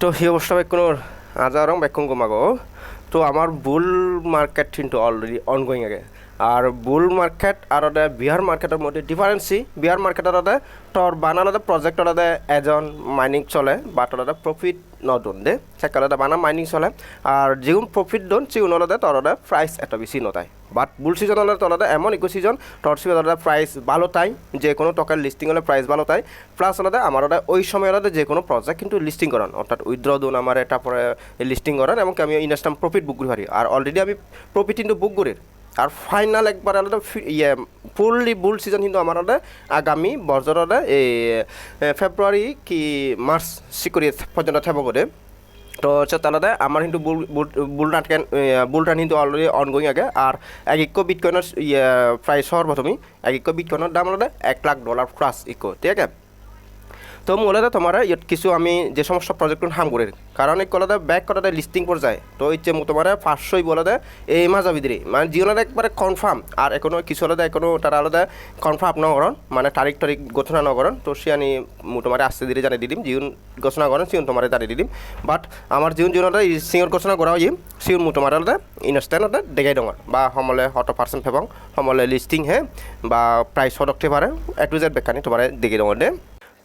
তো সেই অৱস্থা কোনো আজাৰং বেকুং কমাগ তো আমাৰ বুল মাৰ্কেট কিন্তু অলৰেডি অনগোয়িং আগে। আর বুল মার্কেট আর বিহার মার্কেটের মধ্যে ডিফারেন্সি বিহার মার্কেটের ওদের তোর বানানোদের প্রজেক্টর ওদের এজন মাইনিং চলে বাট ওদের প্রফিট নদন দে। সেকাল বানা মাইনিং চলে। আর যেগুন প্রফিট দন তোর ওদের প্রাইস এত বেশি নতায়। বাট বুল সিজন হলে তোর ওদের এমন ইকো সিজন তোর সিজন ওদের প্রাইস ভালো তাই যে কোনো টকার লিস্টিং হলে প্রাইস ভালো তাই। প্লাস ওদের আমার ওই সময় ওদের যে কোনো প্রজেক্ট কিন্তু লিস্টিং করেন। অর্থাৎ উইথড্র দোন আমার, তারপরে লিস্টিং করেন এবং আমি ইনস্টাম প্রফিট বুক করি আর অলরেডি আমি প্রফিট কিন্তু বুক করি। আর ফাইনাল একবার আলাদা ইয়ে ফুললি বুল সিজন কিন্তু আমার আলাদা। আগামী বছরের এই ফেব্রুয়ারি কি মার্চ সিকুরি পর্যন্ত থাকব করে তো হচ্ছে তাহলে আমার কিন্তু bull bull run bull run কিন্তু অলরেডি অনগোয়িং আগে। আর এক ইকো বিটকয়েনের ইয়ে হওয়ার প্রথমেই, এক ইকো বিটকয়েনের দাম হলো এক লাখ ডলার প্লাস ইকো ঠিক আছে? তো মূলত তোমার কিছু আমি যে সমস্ত প্রজেক্ট হাম করি, কারণ এই কলাতে ব্যাক করাতে লিস্টিং পর যায়। তো ইচ্ছে তোমার পাঁচশোই বলে এই মাঝা ভিতরে মানে জীবনের একবারে কনফার্ম আর এখনও কিছু আলাদা এখনও তারা আলাদা কনফার্ম নগরণ মানে তারিখ তারিখ ঘোষণা নগরণ। তো সে আমি তোমার আসতে দিলে জানিয়ে দিদিম, জীবন ঘোষণা করেন সিউন তোমার জানিয়ে দিদিম। বাট আমার জীবন জীবনতে সিঙর ঘোষণা করা হইম সিউন মু তোমার আলাদা ইনস্ট্যান্ট দেখাই দঙর বা সমলে হট পার্সেন্ট ফেবং সমলে লিস্টিং হে, বা প্রাইস হদকতে পারে এ টু জেড বেকানি তোমার দেখাই দঙর দে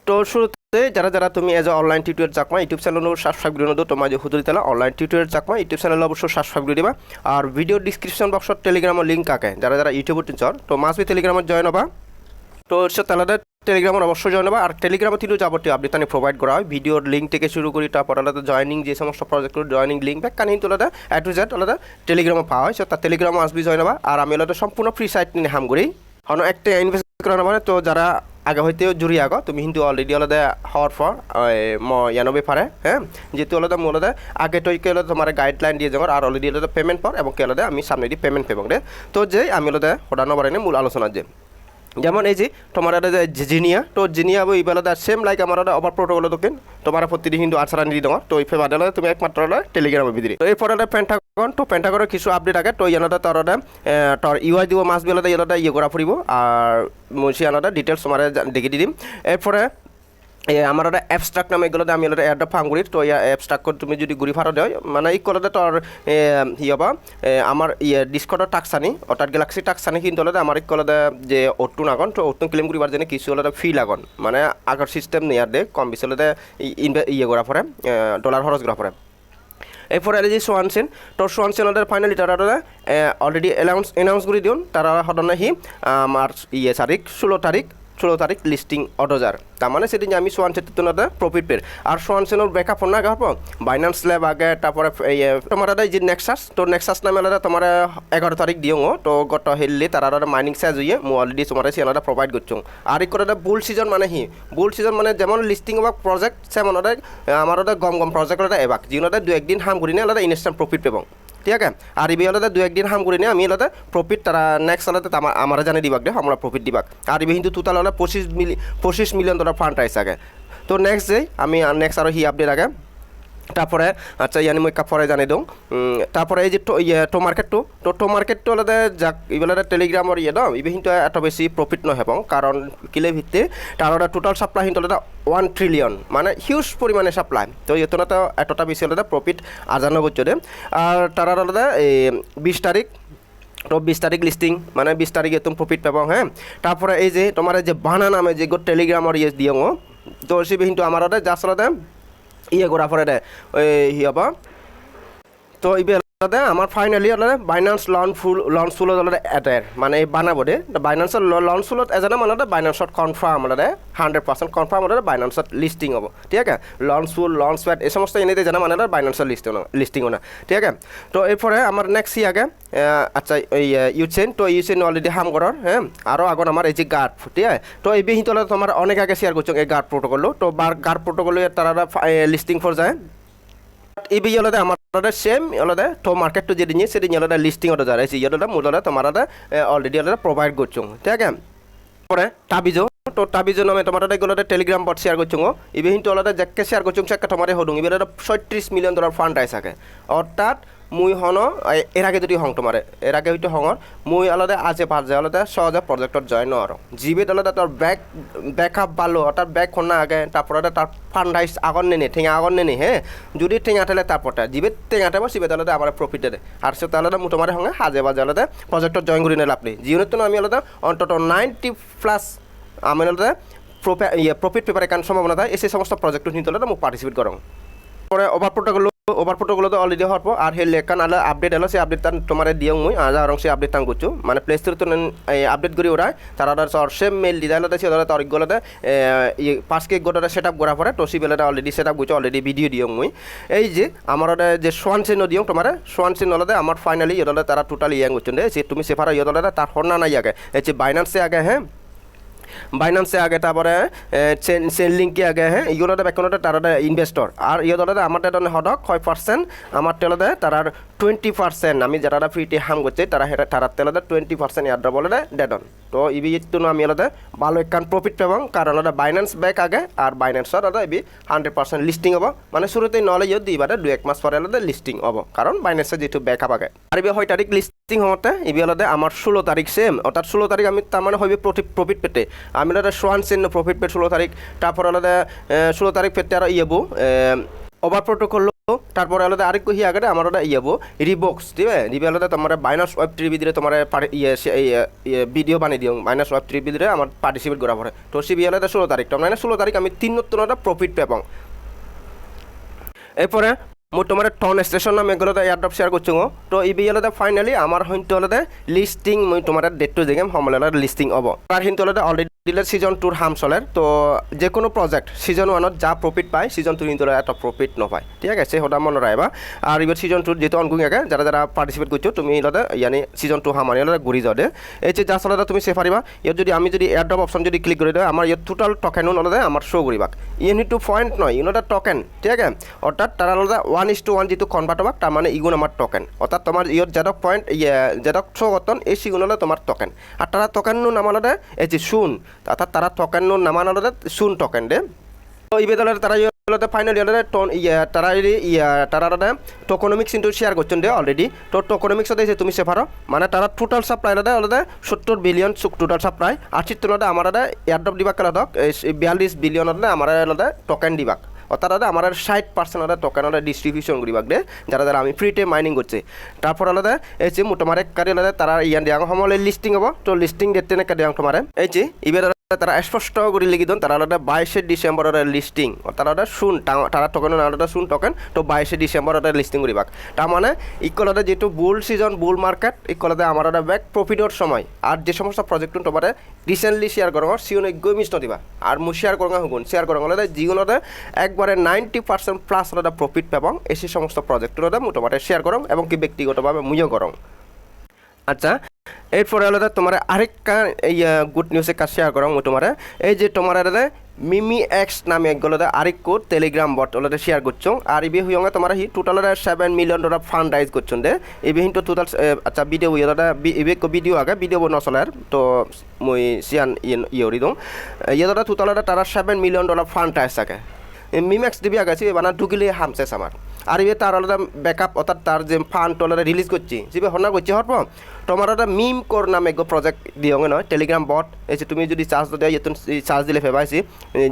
তো শুরুতে যারা যারা তুমি এজ অনলাইন টিউটোরিয়াল চাকমা, ইউটিউব চ্যানেলও সাবস্ক্রাইব করে নেব তোমার যে হুদুরি তালা online tutorial Chakma, YouTube channel অবশ্যই সাবস্ক্রাইব করে দিবা। আর ভিডিও ডিসক্রিপশন বক্সত টেলিগ্রামের লিঙ্ক কাকে যারা যারা ইউটিউবের টিচার তো মাসবি টেলিগ্রামত জয়েন হবা। তো সে তাহলে টেলিগ্রামের অবশ্যই জয়েন হবা। আর টেলিগ্রামে কিন্তু যাবতীয় আপডেট আমি প্রোভাইড করা হয়। ভিডিওর লিঙ্ক থেকে শুরু করি, তারপর আলাদা জয়নিং যে সমস্ত প্রজেক্টগুলো জয়নিং লিঙ্ক ব্যাক কানি আলাদা এ টু জেড আলাদা টেলিগ্রামে পাওয়া হয়। সো তার টেলিগ্রামে আসবি জয়েন হবা। আর আমি আলাদা সম্পূর্ণ ফ্রি সাইট নিয়ে হাম করি। হন একটা ইনভেস্ট করা মানে তো যারা আগে হইতে জুড়ি আগ তুমি কিন্তু অলরেডি আলাদা হওয়ার পর ম, ইয়ানবে পারে হ্যাঁ? যেহেতু আলাদা মূল আলাদা আগে তো কে আলাদা তোমার গাইডলাইন দিয়ে যাওয়ার আর অলরেডি আলাদা পেমেন্ট পর এবং কে আলাদা আমি সামনে দিয়ে পেমেন্ট পেবং রে তো যে আমি আলাদা হঠাৎ পারি মূল আলোচনা যে যেমন এই যে, তোমার জিনিয়া, তো জিনিয়া বই বেলাদা সেম লাইক আমার অপার প্রোটোকল দোকেন তোমার প্রতিদিন হিন্দু আনসার আনি দেওয়া তো এই ফেবাদে তুমি একমাত্র টেলিগ্রামে ভিতরে। তো এই ফটোটা পেন্টাগন তো পেন্টাগনের কিছু আপডেট আগে, তো ইয়ানটা তোর তোর ইউআই দিব মাস বেলাতে ইয়ানটা ইয়ে করা ফুরিব। আর মুছি আনাটা ডিটেলস তোমার দেখে দিম। এরপরে আমার একটা অ্যাবস্ট্রাক্ট নামে এগুলোতে আমি একটা অ্যাডটা ফাং করি তো অ্যাবস্ট্রাক্ট করে তুমি যদি ঘুরি ফাটো দেয় মানে এই কলতে তোর ই হবা আমার ইয়ে ডিসকটর টাক্স আনি অর্থাৎ গ্যালাক্সি টাক্স আনি কিন্তু হলে আমার কলতে যে ওটুন আগন তো ওটুন ক্লেম করিবার জন্য কিছু হলে ফিল লাগন মানে আগর সিস্টেম নেয়ার দে, কম বেশি হলে ইয়ে করা পরে ডলার খরচ করা পরে এরপরে এল যে সোয়ানসেন তো সোয়ানসেন ওদের ফাইনালি তারা অলরেডি অ্যানাউন্স অ্যানাউন্স করে দিন তারা সদনে হি আমার ইয়ে তারিখ ষোলো তারিখ ষোলো তারিখ লিস্টিং অটোজার। তার মানে সেদিন আমি সোয়ান সেতুনতে প্রফিট পের আর সোয়ান সেনোর ব্যাকআপ না গাহব বাইনান্স ল্যাব আগে, তারপরে তোমার যে নেক্সাস তো নেক্সাস নামে আলাদা তোমার এগারো তারিখ দিও তো গত হেললি তারা মাইনিং সাইজ হইয়ে মু অলরেডি তোমার সিয়ানাটা প্রোভাইড করছ আর এই করে বুল সিজন মানে হি বুল সিজন মানে যেমন লিস্টিং বা প্রজেক্ট সেমন আমার গম গম প্রজেক্ট এবাক। যিনি দু একদিন হাম করি নিয়ে আলাদা ইনস্ট্যান্ট প্রফিট পেবং। ঠিক আছে? আর ইবি আলাদা দু একদিন হাম করি নিয়ে আমি আলাদা প্রফিট তারা নেক্সট আলাদা আমার আমার জানি দিবাক দে আমরা প্রফিট দিবাক। আর ইবি কিন্তু টোটাল হলে পঁচিশ মিলি পঁচিশ মিলিয়ন ডলার ফান্ড আইস আগে। তো নেক্সট যে আমি নেক্সট আরও হি আপডেট আগে। তারপরে আচ্ছা ইয়ানি মই পরে জানি দিওঁ। তারপরে এই যে টো- ইয়ে মার্কেটটো তো টো মার্কেটটো আলাদা যাক ইবেলাদা টেলিগ্রামর ইয়ে দাম ইবে কিন্তু এত বেশি প্রফিট নহব কারণ কিলে ভিত্তি তার টোটাল সাপ্লাই কিন্তু আলাদা ওয়ান ট্রিলিয়ন মানে হিউজ পরিমাণে সাপ্লাই তো ইয়েতো না তো এতটা বেশি আলাদা প্রফিট আজানো করছে দে আর তার আলাদা এই বিশ তারিখ তো বিশ তারিখ লিস্টিং মানে বিশ তারিখে তুমি প্রফিট পাব হ্যাঁ তারপরে এই যে তোমার যে বানা নামে যে গো টেলিগ্রামর ইয়ে দিও তো সে কিন্তু আমার আসলে ইয়ে করা পরে ওই হি তো ইবে আলাদা আমার ফাইনালি আলাদা বাইনান্স লঞ্চ ফুল লঞ্চ ফুলত আলাদা এটাৰ মানে এই বানাব দে বাইনান্সৰ লঞ্চ ফুলত এজনে মানে বাইনান্সত কনফার্ম আলাদা হান্ড্রেড পার্সেন্ট কনফার্ম আলাদা বাইনান্সত লিস্টিং হ'ব। ঠিক আছে? লঞ্চ ফুল লঞ্চ প্যাড এই সমস্ত এনেতে জানা মানে বাইনান্সৰ লিস্টিং লিস্টিং না ঠিক আছে? তো এরপরে আমার নেক্সট ই আগে আচ্ছা এই ইউচেন তো ইউচেন অলরেডি হাম করার হ্যাঁ আরও আগত আমার এই যে গার্ড ঠিক আছে? তো এই বিহিত তোমার অনেক আগে শেয়ার করছ এই গার্ড প্রোটোকল তো গার্ড প্রোটোকল তারা লিস্টিং ফর যায়। ইবি ইয়লতে আমার সেম আলাদা তো মার্কেট টু নিয়ে সেটি আলাদা লিস্টিং অর্ডার যারা মূল আলাদা তোমার অলরেডি আলাদা প্রোভাইড করছ ঠিক আছে পরে টাবিজো তো টাবিজো নামে তোমার এগুলোতে টেলিগ্রাম বট শেয়ার করছ ইবি কিন্তু অলরেডি যাকে শেয়ার করছ সেটা তোমার হদুং ইবি ছয়ত্রিশ মিলিয়ন ডলার ফান্ড আই থাকে অর্থাৎ মুই হন এর আগে যদি হং তোমারে এর আগে হইতে হঙর মুই আলাদা আজে পাজে আলাদা সহজে প্রজেক্টত জয়েন নর জিবিত আলাদা তোর ব্যাক ব্যাক আপ ভালো অর্থাৎ ব্যাক খনা আগে তারপরে তার ফান্ডাইস আগর নেনি ঠেঙা আগর নেনি হ্যাঁ যদি ঠেঙা ঠেলে তারপরটা জিবিত ঠেঙা ঠেব সিবিত আলাদা আমার প্রফিট দে আর সে আলাদা মু তোমার সঙ্গে হাজে বাজে আলাদা প্রজেক্টত জয়েন করি নিলে আপনি। জিওনের তো আমি আলাদা অন্তত নাইনটি প্লাস আমি আলাদা প্রফে প্রফিট পেপার একান সম্ভাবনা থাকে এই সমস্ত প্রজেক্টত নিতে আলাদা মোক পার্টিসিপেট করং পরে ওভার প্রোটোকল ওভার প্রোটোকল তো অলরেডি হওয়ার পর আর হে লেখান আলো আপডেট এলো সেই আপডেট তান তোমার দিও মুই, আজ আর সেই আপডেট তাং করছ। মানে প্লে স্টোর তো আপডেট করি ওরা তারা সর সেম মেল ডিজাইন হতে ওরা তার গলতে পাঁচ কেক গোটা সেট আপ করার পরে টসি বেলাটা অলরেডি সেট আপ করছ অলরেডি ভিডিও দিও মুই। এই যে, আমার যে সোয়ান চিহ্ন দিও তোমার সোয়ান চিহ্ন হলে আমার ফাইনালি ইয়ে তারা টোটাল ইয়াং করছেন যে, তুমি সেফারা ইয়ে তার হর না নাই আগে। এই যে বাইনান্সে আগে হ্যাঁ? বাইনান্সে আগে তারপরে চেন লিংকে আগে হ্যাঁ ইগুলোতে বেকনতে তারা ইনভেস্টর আর ইয়ে আমার হদক ছয় পার্সেন্ট আমার তেলতে তারার টুয়েন্টি পার্সেন্ট আমি যারা ফ্রিতে হাম করছি, তারা তারা তেলতে টুয়েন্টি পার্সেন্ট ইয়ার বলে ডেডন তো ইবি ইতো আমি এলাতে ভালো একখান প্রফিট পাবং, কারণ ওটা বাইন্যান্স ব্যাক আগে, আর বাইন্যান্সর ওটা ইবি হান্ড্রেড পার্সেন্ট লিস্টিং হব। মানে শুরুতেই নহলে ইয়ে দিবারে দুই এক মাস পরে এলাতে লিস্টিং হব, কারণ বাইন্যান্সের যেহেতু ব্যাক আপ আগে। আর ইবি হয় তারিখ লিস্টিং হতে ইবি এলাতে আমার ষোলো তারিখ সেম অর্থাৎ ষোলো তারিখ আমি তার মানে হইবে প্রফিট পেতে। আমি এলাতে সোয়ান চিহ্ন প্রফিট পেট ষোলো তারিখ, তারপর আলাদা ষোলো তারিখ পেতে আর ইয়েবো ওভার প্রোটোকল তারপরে আলাদা আরেক কহি আগে আমার ওটা ইয়েবো রিবক্স ঠিক আছে? রিবি আলাদা তোমার বাইনাস ওয়েব থ্রি বিদিরে তোমার ভিডিও বানিয়ে দিও। মাইনাস ওয়েব থ্রি বিদিরে আমার পার্টিসিপেট করা পড়ে তো সিবি আলাদা ষোলো তারিখ। মানে ষোলো তারিখ আমি তিন নতুন প্রফিট পেপাম এরপরে মই তোমার টন স্টেশন নাম এগুলোতে এয়ারড্রপ শেয়ার করছ তো ইবি হলতে ফাইনালি হইতে হলতে লিস্টিং মই তোমার ডেটটো দেখেম সমলে লিস্টিং হব। আর হিন্তু হলতে দিলে সিজন টুর হাম চলের তো যে কোনো প্রজেক্ট সিজন ওয়ানত যা প্রফিট পায় সিজন টু কিন্তু এত প্রফিট নপায় ঠিক আছে সদা মনে রাখবা আর এবার সিজন টুর যেহেতু অনগুং আগে যারা যারা পার্টিসিপেট করছ তুমি হলতে ইয়ানি সিজন টু হামানি হলতে ঘুরি যাও দে। এই যে যা চলতে তুমি সে পারিবা ইয়াত যদি আমি যদি এয়ারড্রপ অপশন যদি ক্লিক করে দেয় আমার ইয়াত টোটাল টকেন হলতে আমার শো করিবাক ইউনিট টু পয়েন্ট নয় ইউনিট টকেন ঠিক আছে? অর্থাৎ তারা হলতে ওয়ান ইস টু ওয়ান যেহেতু কনভার্ট হবাক তার মানে ইগুণ আমার টকেন অর্থাৎ তোমার ইয়ত যেদক পয়েন্ট যেদক শো গতন এই হলে তোমার টকেন আর তারা টকেন নো নামানতে এই যে শুন অর্থাৎ তারা টকেন নো নামানতে শুন টকেন দে। তো ইবেদলের তারা ইয়েলতে ফাইনাল ইয়ারে টন ইয়া, তারা ইয়া, তারা টোকোনমিক্স কিন্তু শেয়ার করছেন দে অলরেডি তো টোকোনমিক্স দিয়েছে, তুমি সেফারো মানে তারা টোটাল সাপ্লাই দাদা অলরেডি সত্তর বিলিয়ন টোটাল সাপ্লাই আশি চিত্তনতে আমার এয়ারড্রপ দিবাক দাদা বিয়াল্লিশ বিলিয়ন আমার হলে টোকেন দিবাক। অর্থাৎ দাদা, আমার ষাট পার্সেন্ট ওরা টোকেন ওরা ডিস্ট্রিবিউশন করিবাক দে যারা যারা আমি ফ্রিতে মাইনিং করছে। তারপর আলাদা এই যে এক কারি আলাদা তারা ইয়ান দেওয়া সময় লিস্টিং হব, তো লিস্টিং ডেট তেনেকে দেওয়া তোমার এই যে ইবে তারা স্পষ্ট করে লিখি দিন, তারা আলাদা বাইশে ডিসেম্বরের লিস্টিং তারা ওটা শুন তারা টোকেন আলাদা শুন টোকেন তো বাইশে ডিসেম্বরের লিস্টিং করিবাক। তার মানে ইকলতে যেহেতু বুল সিজন বুল মার্কেট ইকলতে আমার ওটা ব্যাক প্রফিটর সময়, আর যে সমস্ত প্রজেক্ট তোমার রিসেন্টলি শেয়ার করো সিওন একগৈ মিষ্ট দিবা আর মু শেয়ার করো হুগুন শেয়ার করো হলে যিগুলোতে একবারে নাইনটি পার্সেন্ট প্লাস হলে প্রফিট পাবং এই সমস্ত প্রজেক্টগুলোতে মু তোমার শেয়ার করো এবং কি ব্যক্তিগতভাবে মুইও করো আচ্ছা এরপরে আলাদা তোমার আরেকটা, এই গুড নিউজে কাজ শেয়ার করা তোমার। এই যে তোমার মিমি এক্স নামে একগুলোতে আরেক কোড টেলিগ্রাম বট ওলাতে শেয়ার করছ। আর ইবি হুইয়ঙ্গে তোমার হি total seven million dollar fund raise করছেন দে। ইবি হিন্তু টোটাল আচ্ছা ভিডিও ইয়ে ইবি ভিডিও আগে ভিডিও নচলার তো মই সিয়ান ইয়ে দিওঁ। ইয়ে টোটাল তারা seven million dollar fund raise থাকে মিম্যাক্স দিবি আগাছি বানা ঢুকিলে হামসেস আমার আর এবার তার আলাদা ব্যাকআপ অর্থাৎ তার যে ফান্ড টলারে রিলিজ করছি যে হনা করছি। হওয়ার পর তোমার একটা মিম কোর নামে গো প্রজেক্ট দিও নয় টেলিগ্রাম বট যে তুমি যদি চার্জ দেওয়া ইয়ে চার্জ দিলে ফেবাইছি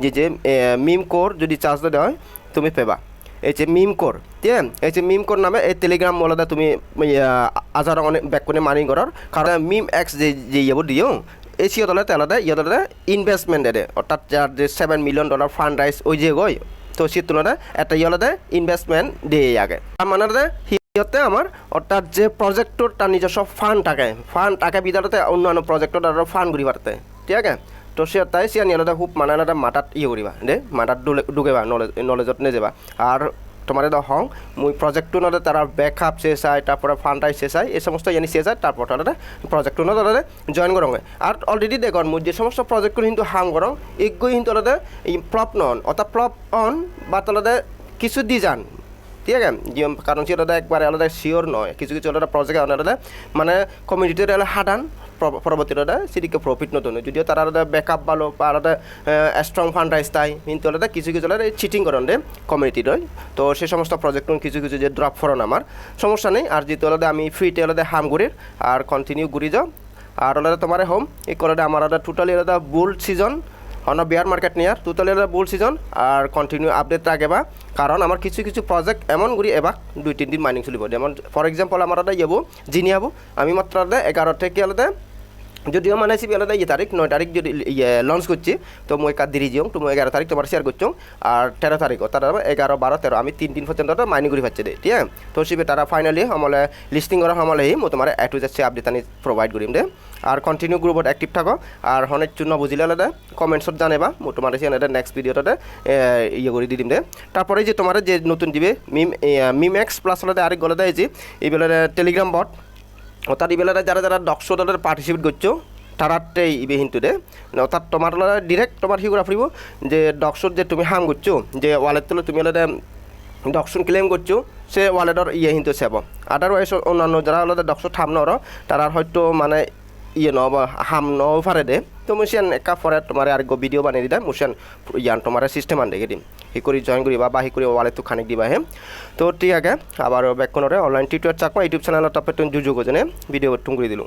যে যে মিম কোর যদি চার্জ দেওয়া হয় তুমি এই যে মিম কোর, ঠিক আছে? মিম কোর নামে এই টেলিগ্রাম মলাদা তুমি আজার অনেক ব্যাক করে মানি করার। কারণ মিম এক্স যে যে ইয়ে দিও, এই সিয়তলে তেলতে ইয়তলে ইনভেস্টমেন্ট দে অর্থাৎ যার যে seven million dollar fund raise ওই যে গই। তো সে তুলনায় একটা ইয়লতে ইনভেস্টমেন্ট দিয়ে আগে। তার মানে সিহঁতে আমার, অর্থাৎ যে প্রজেক্টর তার নিজস্ব ফান্ড থাকে ফান্ড থাকে বিদারতে অন্যান্য প্রজেক্টর আর ফান্ড ঘুরি পারতে ঠিক আছে? তো সে তাই সে নিয়ে খুব মানে মাথাত ইয়ে করিবা, দে, মাথাত ঢুকেবা নলেজ নলেজত নিয়ে যাবা। আর তোমার হং, মুই প্রজেক্টটো নদে তারা ব্যাকআপ চাই তারপরে ফান্ডাই চাই এই সমস্ত জানি চাই তারপর তারা প্রজেক্টটো নদে জয়েন করং আর অলরেডি দেখুন, মুই যে সমস্ত প্রজেক্টগুলো কিন্তু হাং করং এগুলো কিন্তু প্লপ নন, অর্থাৎ প্লপ অন বা তাদের কিছু যান, ঠিক আছে? কারণ সে আলাদা একবারে আলাদা শিওর নয়, কিছু কিছু আলাদা প্রজেক্ট আলাদা মানে কমিউনিটির আলাদা হাডান পরবর্তীতে সেদিকে প্রফিট নতুন। যদিও তার তারা ব্যাকআপ ভালো, বা আলাদা স্ট্রং ফান্ড রাইস তাই কিন্তু আলাদা কিছু কিছু আলাদা চিটিং করেন রে কমিউনিটির তো সে সমস্ত প্রজেক্ট কিছু কিছু যে ড্রপ ফরন আমার। সমস্যা নেই, আর যেহেতু আলাদা আমি ফ্রিতে আলাদা হাম ঘুরির, আর কন্টিনিউ ঘুরি যাও। আর আলাদা তোমার হোম এই কলাদা আমার আলাদা টোটালি আলাদা bull season on bear market near আলাদা বুল সিজন আর কন্টিনিউ আপডেট রাখেবা কারণ আমার কিছু কিছু প্রজেক্ট এমন ঘুরি, এবার দুই, তিন দিন মাইনিং চলিব। যেমন ফর এক্সাম্পল আমার এটা ইয়েবো জিনিয়াবো আমি মাত্র এগারো থেকে আলাদা যদিও মানে আসি আলাদা ইয়ে তারিখ, নয় তারিখ যদি ইয়ে লঞ্চ করছি, তো মই কার দিরি যাও তো মই এগারো তারিখ তোমার শেয়ার করছ, আর তেরো তারিখ তারা এগারো, বারো, তেরো, আমি তিন দিন পর্যন্ত মাইনিং করে পাচ্ছি ঠিক আছে? তো সিবে তারা ফাইনালি আমলে লিস্টিং করা আমলে মই তোমার এ টু যাচ্ছে আপডেট আনি প্রোভাইড করিম দে আর কন্টিনিউ গ্রুপত এক্টিভ থাকো, আর হনেক চুন বুঝিলে আলাদা কমেন্টসত জানেবা মই তোমার এটা নেক্সট ভিডিওটাতে ইয়ে করে দি দিম দে তারপরে যে তোমার যে নতুন দিবে মিম মিম এক্স প্লাস আলাদা আরেক গলে দেয় যে এইবেলা টেলিগ্রাম বট অর্থাৎ ইবেলারে যারা যারা ডক্স দলের পার্টিসিপেট করছ তারাতে ইবে কিন্তু দে অর্থাৎ তোমার ডিরেক্ট তোমার কি করা যে ডক্সর যে তুমি হাম করছ যে ওয়ালেট তুলে তুমি হলে ডকশন ক্লেম করছ সে ওয়ালেটর ইয়ে কিন্তু সেব আদারওয়াইজ অন্যান্য যারা হলে ডক্সর থাম নর তারা হয়তো মানে ইয়ে ন হাম নও পারে দে। তো মুসিয়ান একা পরে তোমার আর ভিডিও বানিয়ে দিদা মুসিয়ান ইয়ান তোমার সিস্টেম আন দেখে দিম হি করে জয়েন করি বা হি করে ওয়ালে তো খানিক দিবা হে। তো ঠিক আছে আবার back online tutor Chakma YouTube channel টপে তুমি জুজু গজনে ভিডিও টুম করে দিলো।